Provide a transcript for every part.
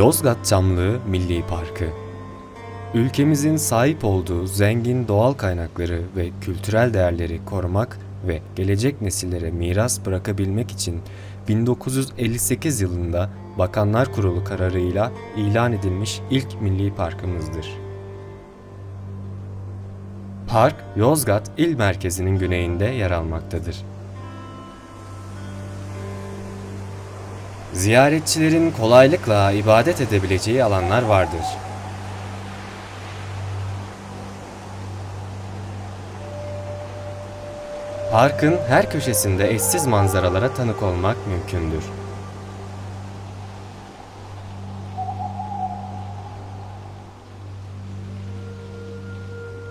Yozgat Çamlığı Milli Parkı Ülkemizin sahip olduğu zengin doğal kaynakları ve kültürel değerleri korumak ve gelecek nesillere miras bırakabilmek için 1958 yılında Bakanlar Kurulu kararıyla ilan edilmiş ilk milli parkımızdır. Park, Yozgat il merkezinin güneyinde yer almaktadır. Ziyaretçilerin kolaylıkla ibadet edebileceği alanlar vardır. Parkın her köşesinde eşsiz manzaralara tanık olmak mümkündür.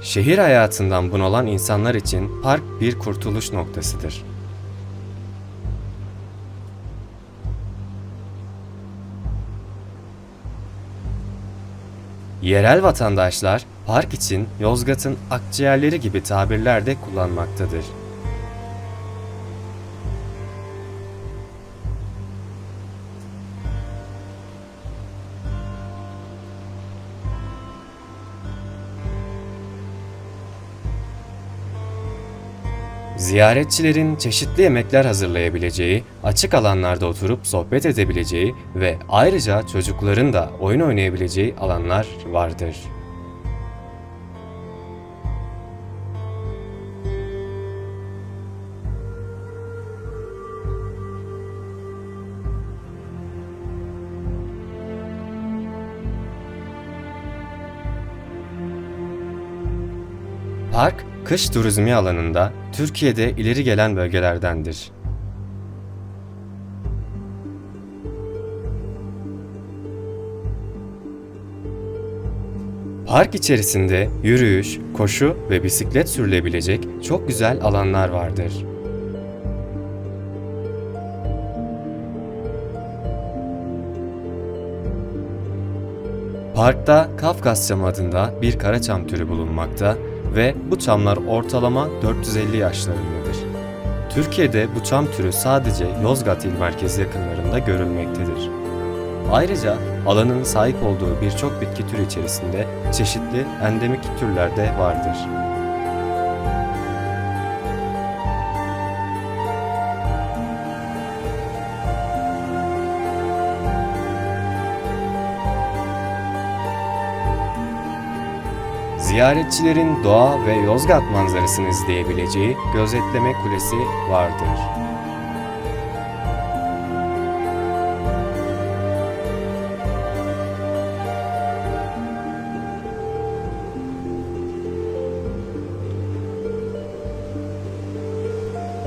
Şehir hayatından bunalan insanlar için park bir kurtuluş noktasıdır. Yerel vatandaşlar park için Yozgat'ın akciğerleri gibi tabirler de kullanmaktadır. Ziyaretçilerin çeşitli yemekler hazırlayabileceği, açık alanlarda oturup sohbet edebileceği ve ayrıca çocukların da oyun oynayabileceği alanlar vardır. Park, kış turizmi alanında Türkiye'de ileri gelen bölgelerdendir. Park içerisinde yürüyüş, koşu ve bisiklet sürülebilecek çok güzel alanlar vardır. Parkta Kafkasçam adında bir karaçam türü bulunmakta ve bu çamlar ortalama 450 yaşlarındadır. Türkiye'de bu çam türü sadece Yozgat il merkezi yakınlarında görülmektedir. Ayrıca alanın sahip olduğu birçok bitki türü içerisinde çeşitli endemik türler de vardır. Ziyaretçilerin doğa ve Yozgat manzarasını izleyebileceği gözetleme kulesi vardır.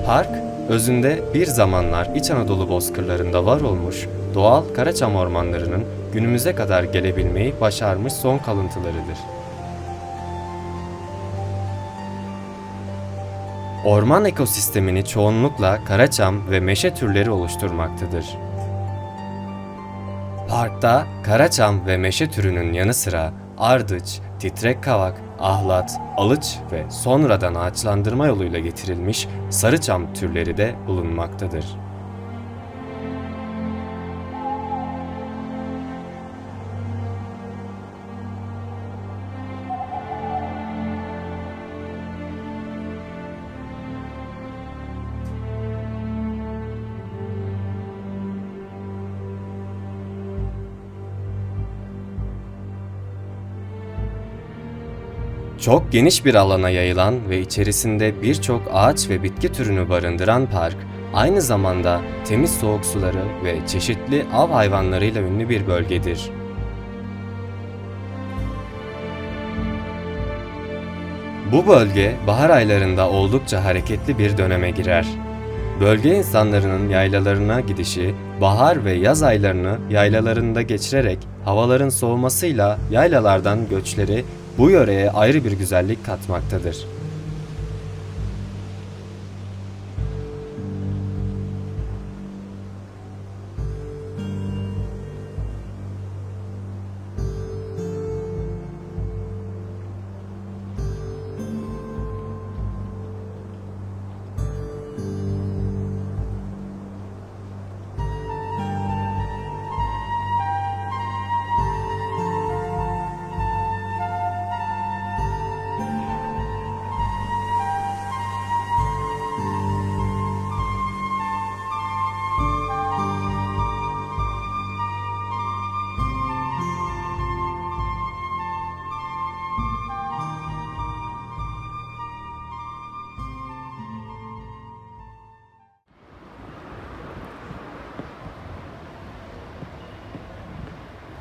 Park, özünde bir zamanlar İç Anadolu bozkırlarında var olmuş doğal Karaçam ormanlarının günümüze kadar gelebilmeyi başarmış son kalıntılarıdır. Orman ekosistemini çoğunlukla karaçam ve meşe türleri oluşturmaktadır. Parkta karaçam ve meşe türünün yanı sıra ardıç, titrek kavak, ahlat, alıç ve sonradan ağaçlandırma yoluyla getirilmiş sarıçam türleri de bulunmaktadır. Çok geniş bir alana yayılan ve içerisinde birçok ağaç ve bitki türünü barındıran park, aynı zamanda temiz soğuk suları ve çeşitli av hayvanlarıyla ünlü bir bölgedir. Bu bölge bahar aylarında oldukça hareketli bir döneme girer. Bölge insanlarının yaylalarına gidişi, bahar ve yaz aylarını yaylalarında geçirerek havaların soğumasıyla yaylalardan göçleri bu yöreye ayrı bir güzellik katmaktadır.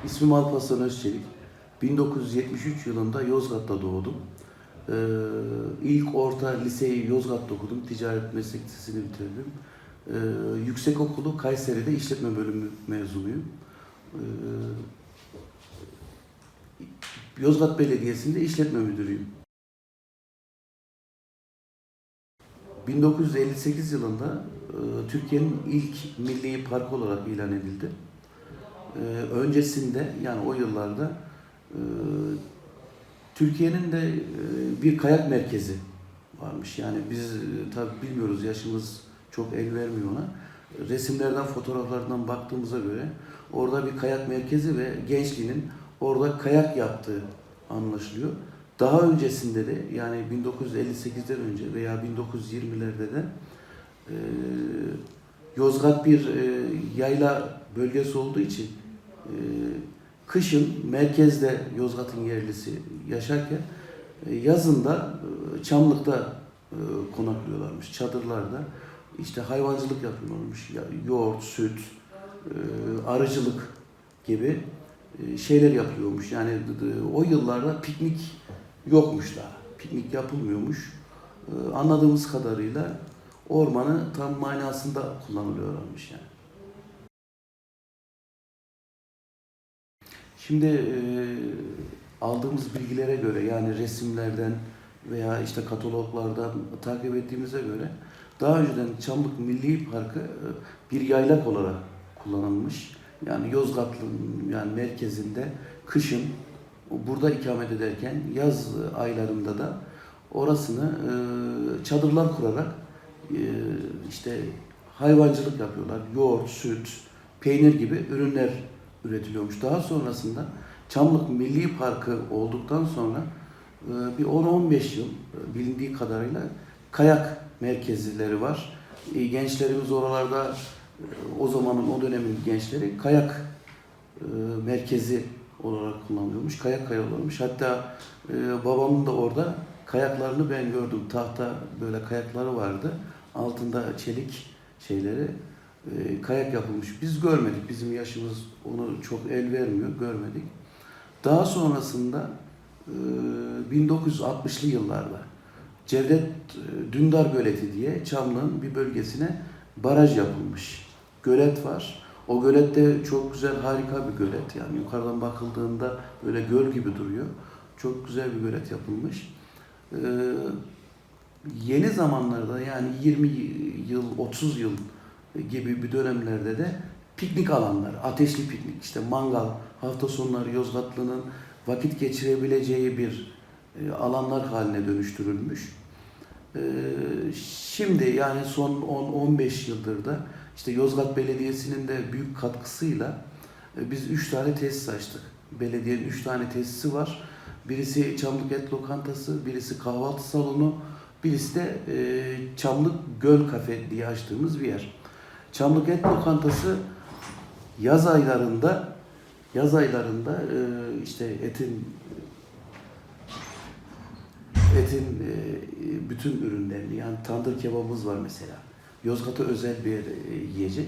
İsmim Alparslan Özçelik. 1973 yılında Yozgat'ta doğdum. Ee, ilk orta liseyi Yozgat'ta okudum. Ticaret meslek lisesini bitirdim. Ee, yüksekokulu Kayseri'de işletme bölümü mezunuyum. Ee, Yozgat Belediyesi'nde işletme müdürüyüm. 1958 yılında e, Türkiye'nin ilk milli park olarak ilan edildi. E, öncesinde yani o yıllarda e, Türkiye'nin de e, bir kayak merkezi varmış. Yani biz e, tabi bilmiyoruz yaşımız çok el vermiyor ona. Resimlerden, fotoğraflardan baktığımıza göre orada bir kayak merkezi ve gençliğinin orada kayak yaptığı anlaşılıyor. Daha öncesinde de yani 1958'den önce veya 1920'lerde de e, Yozgat bir e, yayla bölgesi olduğu için e, kışın merkezde Yozgat'ın yerlisi yaşarken e, yazın da e, Çamlık'ta e, konaklıyorlarmış çadırlarda. İşte hayvancılık yapıyorlarmış. Ya, yoğurt, süt, e, arıcılık gibi şeyler yapılıyormuş. Yani o yıllarda piknik yokmuş daha. Piknik yapılmıyormuş. Anladığımız kadarıyla ormanı tam manasında kullanılıyorlarmış yani. Şimdi e, aldığımız bilgilere göre yani resimlerden veya işte kataloglardan takip ettiğimize göre daha önceden Çamlık Milli Parkı bir yaylak olarak kullanılmış. Yani Yozgatlı'nın yani merkezinde kışın burada ikamet ederken yaz aylarında da orasını e, çadırlar kurarak e, işte hayvancılık yapıyorlar. Yoğurt, süt, peynir gibi ürünler üretiliyormuş. Daha sonrasında Çamlık Milli Parkı olduktan sonra e, bir 10-15 yıl e, bilindiği kadarıyla kayak merkezleri var. E, Gençlerimiz oralarda o zamanın o dönemin gençleri kayak merkezi olarak kullanılıyormuş. Kayak kayıyorlarmış. Hatta babamın da orada kayaklarını ben gördüm. Tahta böyle kayakları vardı. Altında çelik şeyleri e, kayak yapılmış. Biz görmedik. Bizim yaşımız onu çok el vermiyor. Görmedik. Daha sonrasında e, 1960'lı yıllarda Cevdet e, Dündar Göleti diye Çamlı'nın bir bölgesine baraj yapılmış. Gölet var. O gölette çok güzel, harika bir gölet. Yani yukarıdan bakıldığında böyle göl gibi duruyor. Çok güzel bir gölet yapılmış. Ee, yeni zamanlarda yani 20 yıl, 30 yıl gibi bir dönemlerde de piknik alanlar, ateşli piknik, işte mangal, hafta sonları Yozgatlı'nın vakit geçirebileceği bir e, alanlar haline dönüştürülmüş. Ee, Şimdi yani son 10-15 yıldır da işte Yozgat Belediyesi'nin de büyük katkısıyla e, biz 3 tane tesis açtık. Belediyenin 3 tane tesisi var. Birisi Çamlık Et Lokantası, birisi kahvaltı salonu, birisi de e, Çamlık Göl Kafe diye açtığımız bir yer. Çamlık Et Lokantası yaz aylarında yaz aylarında e, işte etin etin e, bütün ürünlerini yani tandır kebabımız var mesela. Yozgat'a özel bir e, yiyecek.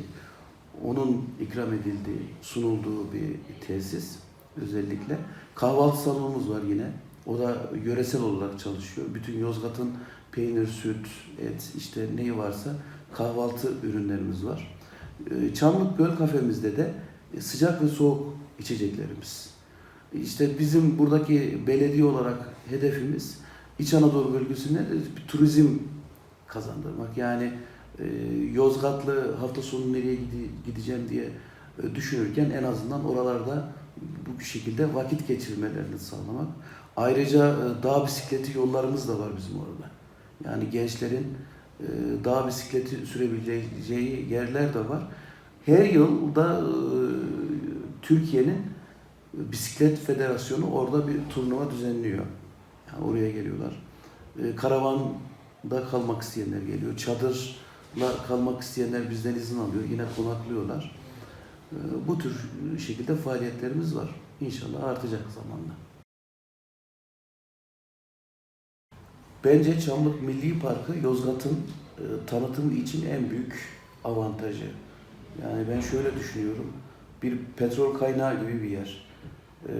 Onun ikram edildiği, sunulduğu bir tesis özellikle. Kahvaltı salonumuz var yine. O da yöresel olarak çalışıyor. Bütün Yozgat'ın peynir, süt, et işte neyi varsa kahvaltı ürünlerimiz var. E, Çamlık Göl kafemizde de e, sıcak ve soğuk içeceklerimiz. İşte bizim buradaki belediye olarak hedefimiz İç Anadolu bölgesine bir turizm kazandırmak. Yani e, Yozgatlı hafta sonu nereye gide- gideceğim diye e, düşünürken en azından oralarda bu şekilde vakit geçirmelerini sağlamak. Ayrıca e, dağ bisikleti yollarımız da var bizim orada. Yani gençlerin e, dağ bisikleti sürebileceği yerler de var. Her yılda e, Türkiye'nin Bisiklet Federasyonu orada bir turnuva düzenliyor. Yani oraya geliyorlar. E, karavanda kalmak isteyenler geliyor. Çadırla kalmak isteyenler bizden izin alıyor. Yine konaklıyorlar. E, bu tür şekilde faaliyetlerimiz var. İnşallah artacak zamanla. Bence Çamlık Milli Parkı Yozgat'ın e, tanıtımı için en büyük avantajı. Yani ben şöyle düşünüyorum. Bir petrol kaynağı gibi bir yer. Ee,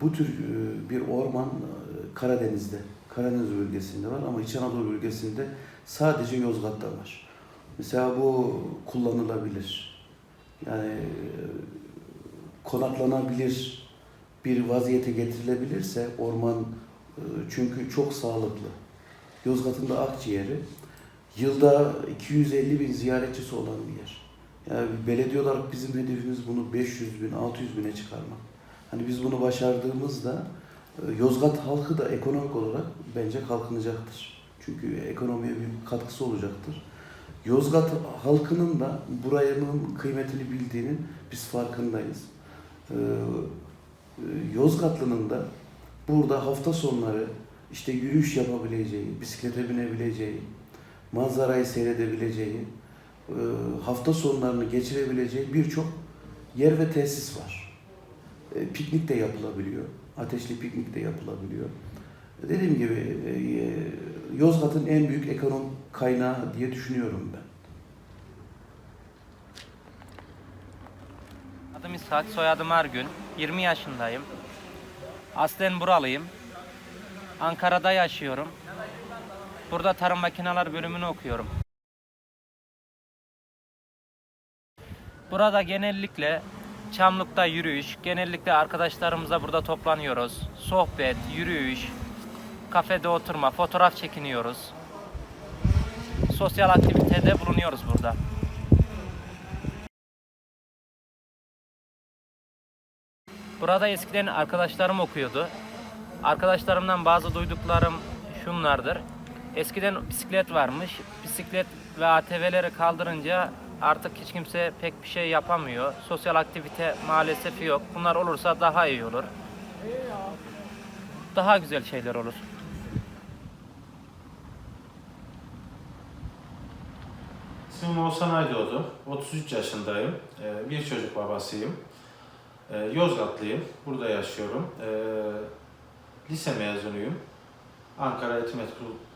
bu tür e, bir orman e, Karadeniz'de, Karadeniz bölgesinde var ama İç Anadolu bölgesinde sadece Yozgat'ta var. Mesela bu kullanılabilir. Yani e, konaklanabilir bir vaziyete getirilebilirse orman e, çünkü çok sağlıklı. Yozgat'ın da akciğeri yılda 250 bin ziyaretçisi olan bir yer. Yani belediye olarak bizim hedefimiz bunu 500 bin, 600 bine çıkarmak. Hani biz bunu başardığımızda e, Yozgat halkı da ekonomik olarak bence kalkınacaktır. Çünkü ekonomiye bir katkısı olacaktır. Yozgat halkının da buranın kıymetini bildiğinin biz farkındayız. Ee, e, Yozgatlı'nın da burada hafta sonları işte yürüyüş yapabileceği, bisiklete binebileceği, manzarayı seyredebileceği, e, hafta sonlarını geçirebileceği birçok yer ve tesis var. E, Piknik de yapılabiliyor. Ateşli piknik de yapılabiliyor. Dediğim gibi e, Yozgat'ın en büyük ekonomik kaynağı diye düşünüyorum ben. Adım İshak, soyadım Ergün. 20 yaşındayım. Aslen buralıyım. Ankara'da yaşıyorum. Burada tarım makineler bölümünü okuyorum. Burada genellikle Çamlık'ta yürüyüş, genellikle arkadaşlarımızla burada toplanıyoruz. Sohbet, yürüyüş, kafede oturma, fotoğraf çekiniyoruz. Sosyal aktivitede bulunuyoruz burada. Burada eskiden arkadaşlarım okuyordu. Arkadaşlarımdan bazı duyduklarım şunlardır. Eskiden bisiklet varmış. Bisiklet ve ATV'leri kaldırınca artık hiç kimse pek bir şey yapamıyor. Sosyal aktivite maalesef yok. Bunlar olursa daha iyi olur. Daha güzel şeyler olur. İsmim Oğuzhan Aydoğdu. 33 yaşındayım. Ee, Bir çocuk babasıyım. Ee, Yozgatlıyım. Burada yaşıyorum. Ee, Lise mezunuyum. Ankara Eğitim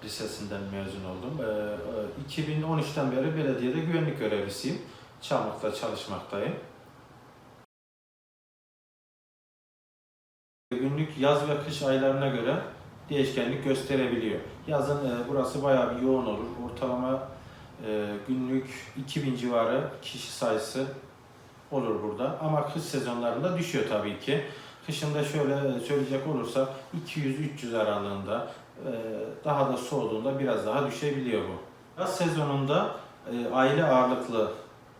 Lisesi'nden mezun oldum. Ee, e, 2013'ten beri belediyede güvenlik görevlisiyim. Çamlık'ta çalışmaktayım. Günlük yaz ve kış aylarına göre değişkenlik gösterebiliyor. Yazın e, burası bayağı bir yoğun olur. Ortalama e, günlük 2000 civarı kişi sayısı olur burada. Ama kış sezonlarında düşüyor tabii ki. Kışında şöyle söyleyecek olursak 200-300 aralığında e, daha da soğuduğunda biraz daha düşebiliyor bu. Yaz sezonunda e, aile ağırlıklı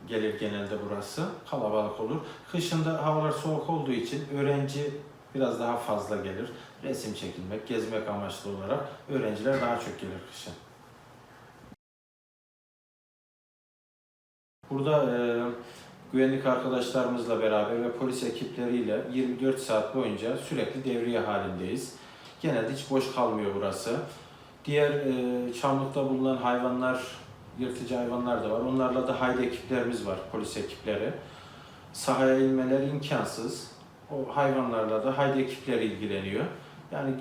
gelir genelde burası. Kalabalık olur. Kışında havalar soğuk olduğu için öğrenci biraz daha fazla gelir. Resim çekilmek, gezmek amaçlı olarak öğrenciler daha çok gelir kışın. Burada e, güvenlik arkadaşlarımızla beraber ve polis ekipleriyle 24 saat boyunca sürekli devriye halindeyiz. Genelde hiç boş kalmıyor burası. Diğer e, çamlıkta bulunan hayvanlar, yırtıcı hayvanlar da var. Onlarla da haydi ekiplerimiz var, polis ekipleri. Sahaya inmeler imkansız. O hayvanlarla da haydi ekipleri ilgileniyor. Yani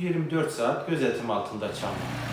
e, 24 saat gözetim altında çamlık.